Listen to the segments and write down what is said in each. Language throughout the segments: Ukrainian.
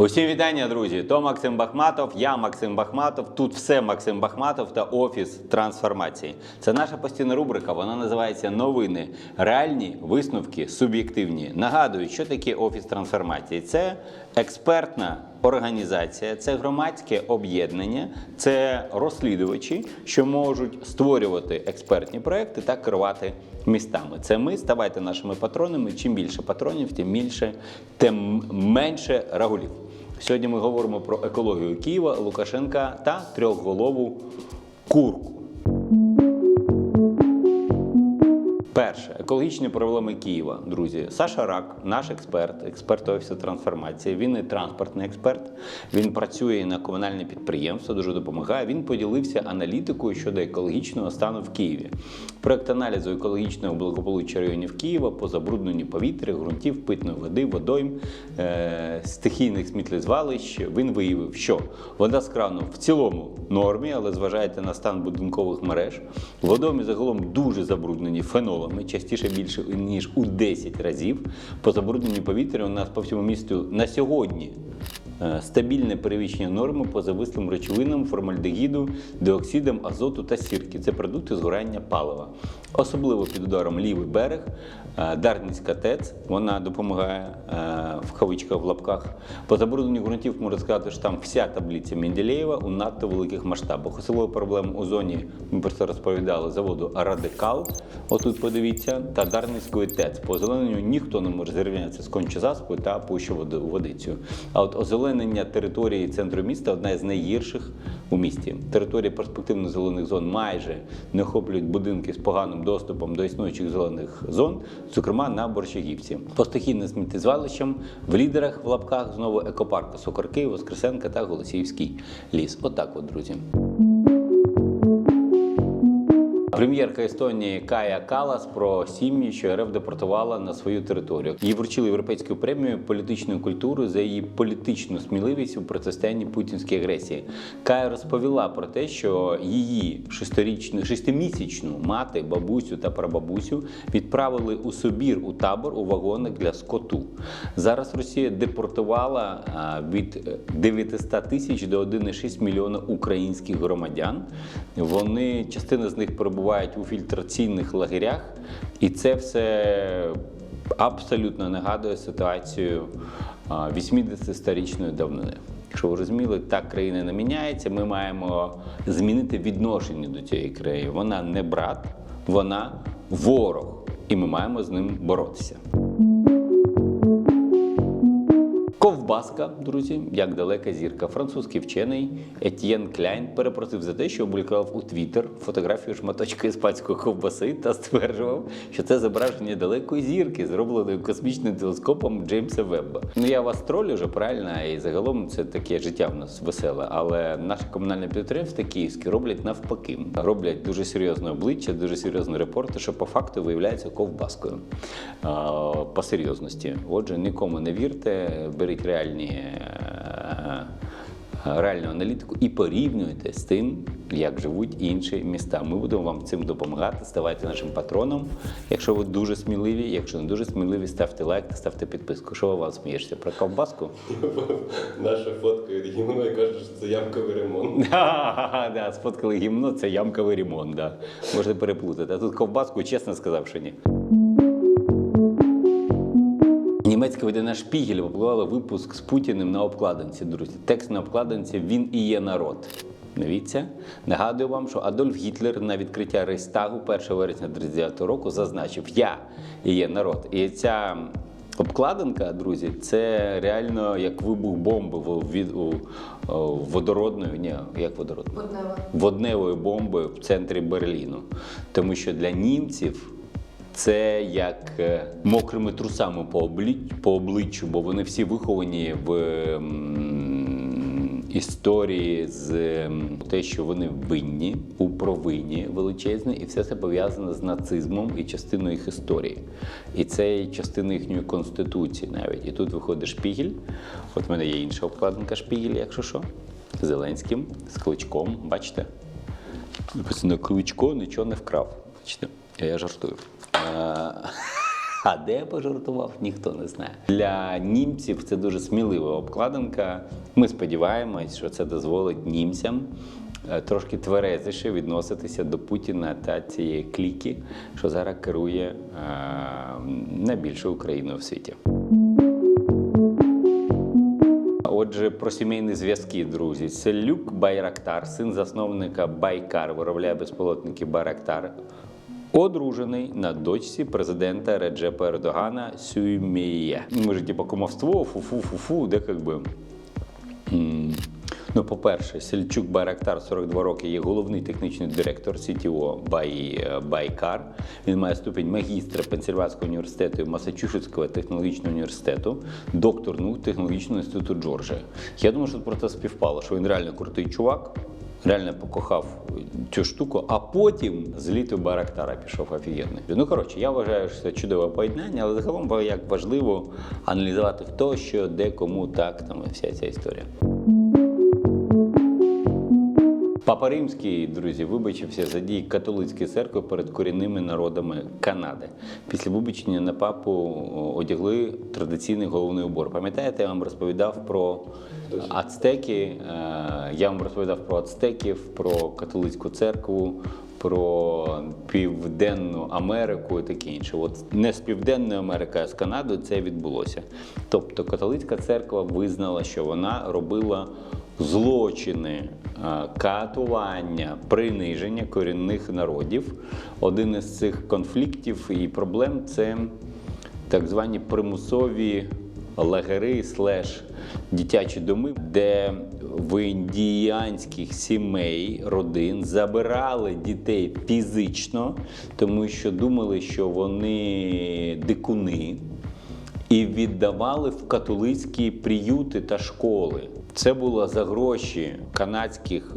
Усім вітання, друзі! То Максим Бахматов, я Максим Бахматов. Тут все Максим Бахматов та офіс трансформації. Це наша постійна рубрика. Вона називається Новини. Реальні висновки суб'єктивні. Нагадую, що таке офіс трансформації. Це експертна організація, це громадське об'єднання, це розслідувачі, що можуть створювати експертні проекти та керувати містами. Це ми ставайте нашими патронами. Чим більше патронів, тим більше, тим менше рагулів. Сьогодні ми говоримо про екологію Києва, Лукашенка та трьохголову курку. Перше, екологічні проблеми Києва, друзі. Саша Рак, наш експерт, експерт офісу трансформації. Він і транспортний експерт. Він працює на комунальне підприємство, дуже допомагає. Він поділився аналітикою щодо екологічного стану в Києві. Проект аналізу екологічного благополуччя районів Києва по забрудненню повітря, ґрунтів, питної води, водойм, е- стихійних сміттєзвалищ. Він виявив, що вода з крану в цілому нормі, але зважайте на стан будинкових мереж. Водойми загалом дуже забруднені фенолами, частіше більше ніж у 10 разів. По забрудненню повітря у нас по всьому місту на сьогодні е, стабільне перевищення норми по завислим речовинам, формальдегіду, диоксидам, азоту та сірки. Це продукти згорання палива. Особливо під ударом лівий берег, е, Дарницька ТЕЦ, вона допомагає е, в кавичках в лапках. По забрудненню ґрунтів можна сказати, що там вся таблиця Менделєєва у надто великих масштабах. Особливо проблем у зоні, ми про це розповідали, заводу Радикал. Отут подивіться, та Дарницької ТЕЦ. По озелененню ніхто не може зрівнятися з кончезаспою та пущу водицю. А от озеленення території центру міста одна із найгірших у місті. Території перспективних зелених зон майже не охоплюють будинки з поганим доступом до існуючих зелених зон, зокрема на Борщагівці. По стихійним сміттєзвалищам в лідерах в лапках знову екопарк Сокорки, Воскресенка та Голосіївський ліс. Отак, от, друзі. Прем'єрка Естонії Кая Калас про сім'ї, що РФ депортувала на свою територію. Їй вручили європейську премію політичної культури за її політичну сміливість у протистоянні путінській агресії. Кая розповіла про те, що її шестирічну, шестимісячну мати, бабусю та прабабусю відправили у Собір у табор у вагонах для скоту. Зараз Росія депортувала від 900 тисяч до 1,6 мільйона українських громадян. Вони частина з них перебувають у фільтраційних лагерях, і це все абсолютно нагадує ситуацію 80-річної давнини. Якщо ви розуміли, так країна не міняється. Ми маємо змінити відношення до цієї країни. Вона не брат, вона ворог, і ми маємо з ним боротися. Ковбаска, друзі, як далека зірка. Французький вчений Етьєн Кляйн перепросив за те, що опублікував у Твіттер фотографію шматочка іспанської ковбаси та стверджував, що це зображення далекої зірки, зробленої космічним телескопом Джеймса Вебба. Ну я вас тролю вже правильно, і загалом це таке життя в нас веселе. Але наше комунальне підприємство київське роблять навпаки. Роблять дуже серйозне обличчя, дуже серйозний репорти, що по факту виявляється ковбаскою по серйозності. Отже, нікому не вірте, беріть реальні. е, Реальну аналітику і порівнюйте з тим, як живуть інші міста. Ми будемо вам цим допомагати. Ставайте нашим патроном. Якщо ви дуже сміливі, якщо не дуже сміливі, ставте лайк та ставте підписку. Що ви вам смієшся про ковбаску? Наша фотка від гімну і каже, що це ямковий ремонт. Да, сфоткали гімно, це ямковий ремонт. Можете переплутати. А тут ковбаску, чесно сказав, що ні. Німецьке видання Шпігель опублікувало випуск з Путіним на обкладинці, друзі. Текст на обкладинці Він і є народ. Дивіться, нагадую вам, що Адольф Гітлер на відкриття Рейстагу 1 вересня 39 року зазначив Я і є народ. І ця обкладинка, друзі, це реально як вибух бомби в- від у, водородної, ні, як водородної? Воднева. водневої бомби в центрі Берліну. Тому що для німців це як е, мокрими трусами по обличчю, бо вони всі виховані в історії з те, що вони винні у провині величезній, і все це пов'язане з нацизмом і частиною їх історії. І це частина їхньої конституції навіть. І тут виходить шпігель. От в мене є інша обкладинка шпігеля, якщо що. Зеленським, з кличком, бачите? Написано Кличко нічого не вкрав. Бачите? Я жартую. А де пожартував, ніхто не знає. Для німців це дуже смілива обкладинка. Ми сподіваємось, що це дозволить німцям е, трошки тверезіше відноситися до Путіна та цієї кліки, що зараз керує е, найбільшою Україною в світі. Отже, про сімейні зв'язки, друзі. Це Люк Байрактар, син засновника Байкар, виробляє безпілотники Байрактар. Одружений на дочці президента Реджепа Ердогана Сюйміє. Ми ж типу кумовство, фу-фу-фу-фу, де як би. Ну, по-перше, Сельчук Байрактар 42 роки є головний технічний директор CTO Байкар. Він має ступінь магістра Пенсильванського університету і Масачусетського технологічного університету, доктор наук технологічного інституту Джорджія. Я думаю, що про це співпало, що він реально крутий чувак. Реально покохав цю штуку, а потім з літу Байрактара пішов офігенний. Ну коротше, я вважаю, що це чудове поєднання, але загалом як важливо аналізувати хто, що, де, кому, так, там вся ця історія. Папа Римський, друзі, вибачився за дії католицької церкви перед корінними народами Канади. Після вибачення на папу одягли традиційний головний убор. Пам'ятаєте, я вам розповідав про ацтеки. е, Я вам розповідав про ацтеків, про католицьку церкву. Про Південну Америку і таке інше. От не з Південної Америки, а з Канадою це відбулося. Тобто католицька церква визнала, що вона робила злочини, е, катування, приниження корінних народів. Один із цих конфліктів і проблем це так звані примусові лагери слеш дитячі доми, де в індіянських сімей родин забирали дітей фізично, тому що думали, що вони дикуни і віддавали в католицькі приюти та школи. Це було за гроші канадських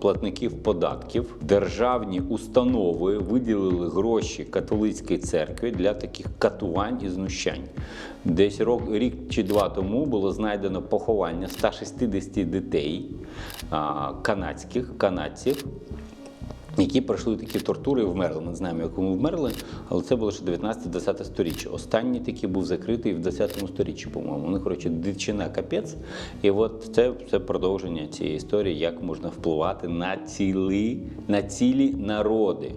платників податків. Державні установи виділили гроші католицькій церкві для таких катувань і знущань. Десь рок, рік чи два тому було знайдено поховання 160 дітей канадських канадців які пройшли такі тортури і вмерли. Ми не знаємо, як вони вмерли, але це було ще 19-20 сторіччя. Останній такий був закритий в 10 сторіччі, по-моєму. Вони, коротше, дичина капець. І от це, це продовження цієї історії, як можна впливати на цілі, на цілі народи.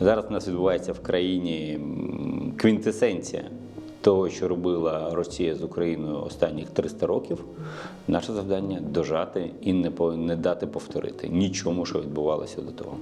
Зараз у нас відбувається в країні квінтесенція того, що робила Росія з Україною останніх 300 років, наше завдання дожати і не, дати повторити нічому, що відбувалося до того.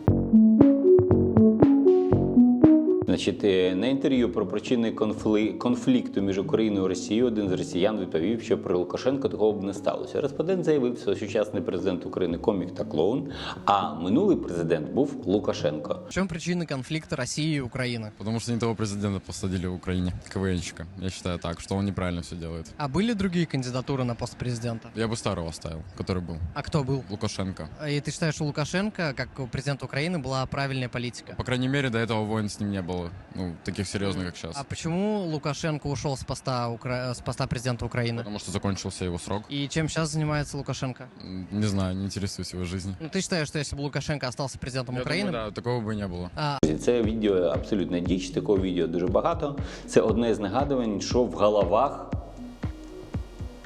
Значить, е, на інтерв'ю про причини конфли- конфлікту між Україною і Росією один з росіян відповів, що при Лукашенко такого б не сталося. Респондент заявив, що сучасний президент України комік та клоун, а минулий президент був Лукашенко. В чем причины конфликта России и Украины? Потому что не того президента посадили в Украине, КВНщика. Я считаю так, что он неправильно все делает. А были другие кандидатуры на пост президента? Я бы старого оставил, который был. А кто был? Лукашенко. И ты считаешь, что Лукашенко, как президент Украины, была правильная политика? По крайней мере, до этого войн с ним не было. Ну, таких серьезных, как сейчас. А почему Лукашенко ушел с поста, Укра- с поста президента Украины? Потому что закончился его срок. И чем сейчас занимается Лукашенко? М, Не знаю, не интересуюсь его жизнью. Ну, ты считаешь, что если бы Лукашенко остался президентом Я Украины, думаю, да, такого бы не было. а, Це відео абсолютна діч, такого відео дуже багато. Це одне з нагадувань, що в головах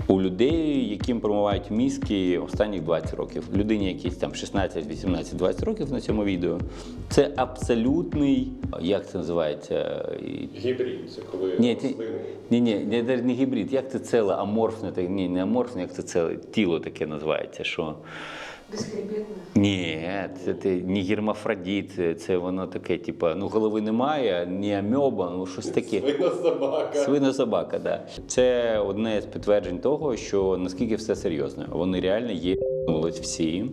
у людей, яким промивають мізки останніх 20 років. Людині якісь там 16, 18, 20 років на цьому відео. Це абсолютний, як це називається? Гібрид, це коли Ні, ні, ні, не, гібрид. Як це целе аморфне, ні, не аморфне, як це целе тіло таке називається. Що... Безхребетно. Ні, це ти не гермафродіт, це, це воно таке, типу, ну голови немає, ні амьоба, ну щось таке. Свина собака. Свина собака, да. Це одне з підтверджень того, що наскільки все серйозно. Вони реально є всі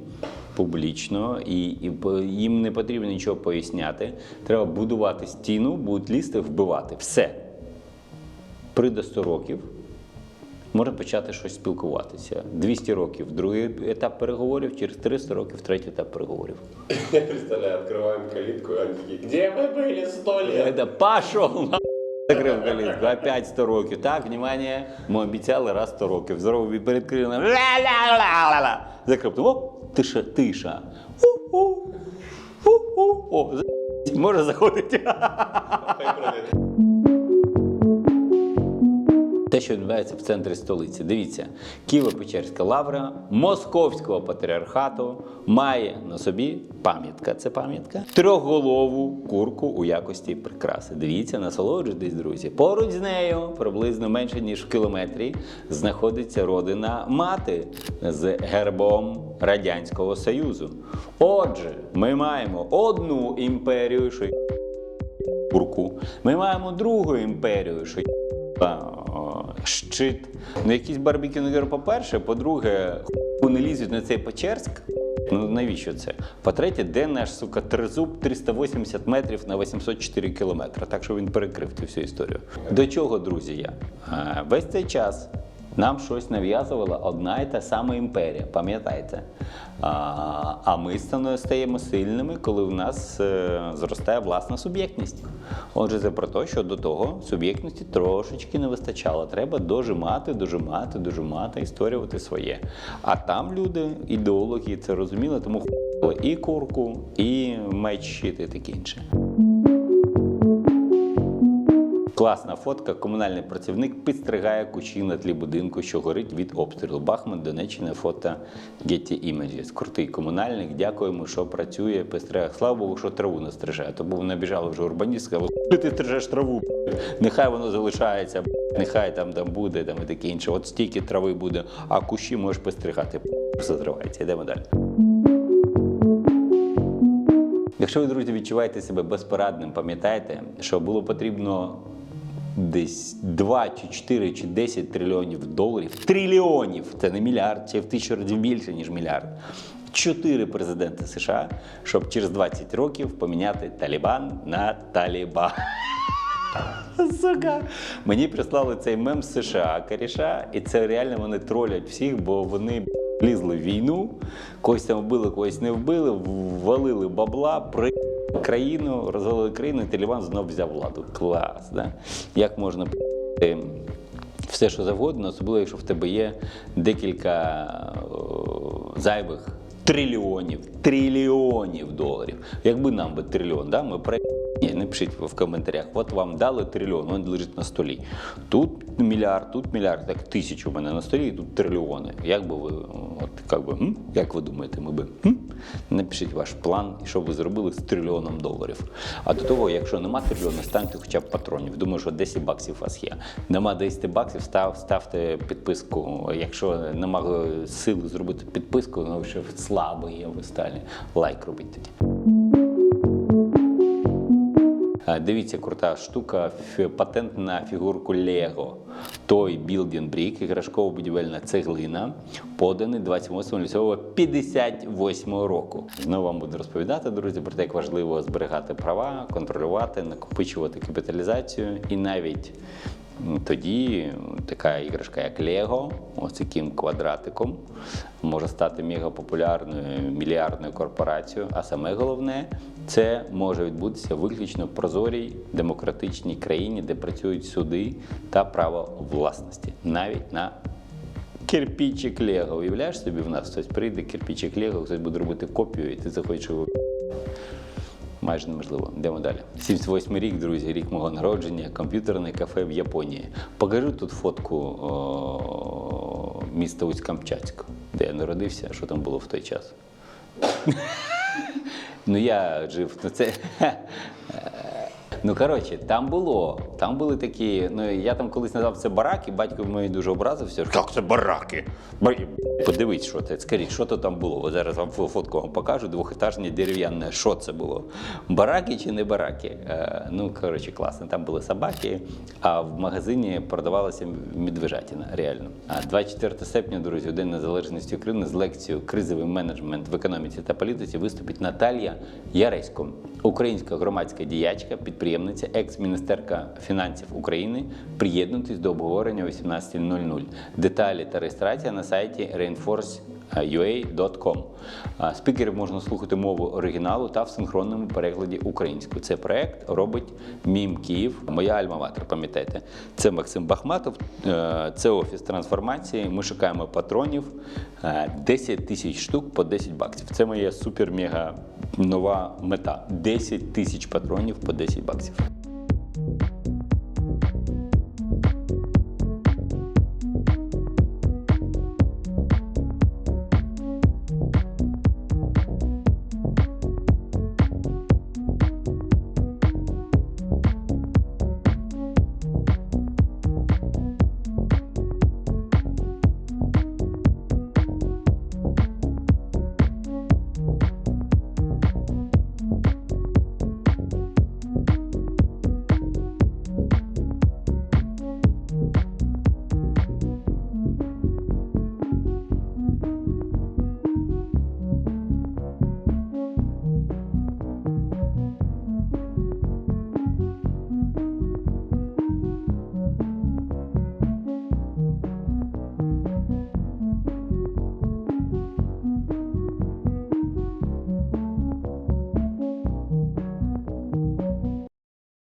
публічно, і, і їм не потрібно нічого поясняти. Треба будувати стіну, будуть лізти, вбивати. Все. Прийде 100 років Можна почати щось спілкуватися. 200 років другий етап переговорів, через 300 років третій етап переговорів. Я представляю, открываем калитку, а они такие, где вы были сто лет? Это пошел на закрив калітку. Опять 100 років. Так, внимание, ми обіцяли раз 100 років. Здорово перед крилом. Ла-ла-ла-ла-ла. Закрив. О, тиша, тиша. У-у. У-у. О, за- може заходити. Хай пройдет. те, що відбувається в центрі столиці. Дивіться, Києво-Печерська лавра Московського патріархату має на собі пам'ятка. Це пам'ятка трьохголову курку у якості прикраси. Дивіться, насолоджуйтесь, друзі. Поруч з нею, приблизно менше ніж в кілометрі, знаходиться родина мати з гербом Радянського Союзу. Отже, ми маємо одну імперію, що курку. Ми маємо другу імперію, що щит. Ну, якийсь барбікінгер, по-перше. По-друге, не лізуть на цей Печерськ. Ну навіщо це? По-третє, де наш сука тризуб 380 метрів на 804 кілометри. Так що він перекрив цю всю історію. До чого, друзі, я? Весь цей час нам щось нав'язувала одна і та сама імперія, пам'ятаєте? А, ми стаємо сильними, коли в нас е, зростає власна суб'єктність. Отже, це про те, що до того суб'єктності трошечки не вистачало. Треба дожимати, дожимати, дожимати і створювати своє. А там люди, ідеологи, це розуміли, тому хуй і курку, і меч щит і таке інше. Класна фотка. Комунальний працівник підстригає кущі на тлі будинку, що горить від обстрілу. Бахмут, Донеччина, фото Getty Images. Крутий комунальник. Дякуємо, що працює, підстригає. Слава Богу, що траву не стриже. А То був набіжали вже урбаністи, сказали, ти стрижеш траву. Нехай воно залишається, нехай там, там буде, там і таке інше. От стільки трави буде, а кущі можеш підстригати. б***ь, Все зривається. Йдемо далі. Якщо ви, друзі, відчуваєте себе безпорадним, пам'ятайте, що було потрібно десь 2 чи 4 чи 10 трильйонів доларів. Трильйонів! Це не мільярд, це в тисячу разів більше, ніж мільярд. Чотири президенти США, щоб через 20 років поміняти Талібан на Талібан. Сука. Мені прислали цей мем з США коріша, і це реально вони тролять всіх, бо вони лізли в війну, когось там вбили, когось не вбили, ввалили бабла, при країну, розвалили країну, і Талібан знов взяв владу. Клас, да? Як можна все, що завгодно, особливо, якщо в тебе є декілька о, зайвих трильйонів, трильйонів доларів. Якби нам би трильйон, да? ми про ні, не пишіть в коментарях. От вам дали трильйон, він лежить на столі. Тут мільярд, тут мільярд, так тисячу в мене на столі, і тут трильйони. Як би ви, от як би, м? як ви думаєте, ми би м? напишіть ваш план, що ви зробили з трильйоном доларів. А до того, якщо нема трильйона, станьте хоча б патронів. Думаю, що 10 баксів у вас є. Нема 10 баксів, став, ставте підписку. Якщо нема сили зробити підписку, ну ще слабо є ви. Лайк робіть тоді. Дивіться, крута штука, патент на фігурку Лего. Той Building Brick, іграшково-будівельна цеглина, поданий 28 лютого 58 року. Знову вам буду розповідати, друзі, про те, як важливо зберігати права, контролювати, накопичувати капіталізацію і навіть тоді така іграшка, як Лего, ось таким квадратиком, може стати мегапопулярною мільярдною корпорацією. А саме головне, це може відбутися виключно в прозорій демократичній країні, де працюють суди та право власності, навіть на кирпичик Лего. Уявляєш собі, в нас хтось прийде, кирпичик Лего, хтось буде робити копію, і ти захочеш його. Майже неможливо. Йдемо далі. 78 рік, друзі, рік мого народження, комп'ютерне кафе в Японії. Покажу тут фотку о, міста Усть-Камчатськ, де я народився, що там було в той час. Ну я жив, ну це. Ну, коротше, там було. Там були такі. Ну, я там колись назвав це бараки, батько мій дуже образився. Як це бараки? Ба- Подивись, що це. Скажіть, що то там було? От зараз вам фотку вам покажу, двохетажні дерев'яне. Що це було? Бараки чи не бараки? Е, ну, коротше, класно. Там були собаки, а в магазині продавалася медвежатина, реально. А 24 серпня, друзі, у День Незалежності України з лекцією Кризовий менеджмент в економіці та політиці виступить Наталія Яресько, українська громадська діячка, підприємниця, екс-міністерка фінансів України. Приєднуйтесь до обговорення о 18.00. Деталі та реєстрація на сайті reinforce.ua.com. А, Спікерів можна слухати мову оригіналу та в синхронному перекладі українською. Це проект робить Мім Київ, моя альма-матер, пам'ятайте. Це Максим Бахматов, е, це офіс трансформації. Ми шукаємо патронів е, 10 тисяч штук по 10 баксів. Це моя супер-мега нова мета. 10 тисяч патронів по 10 баксів.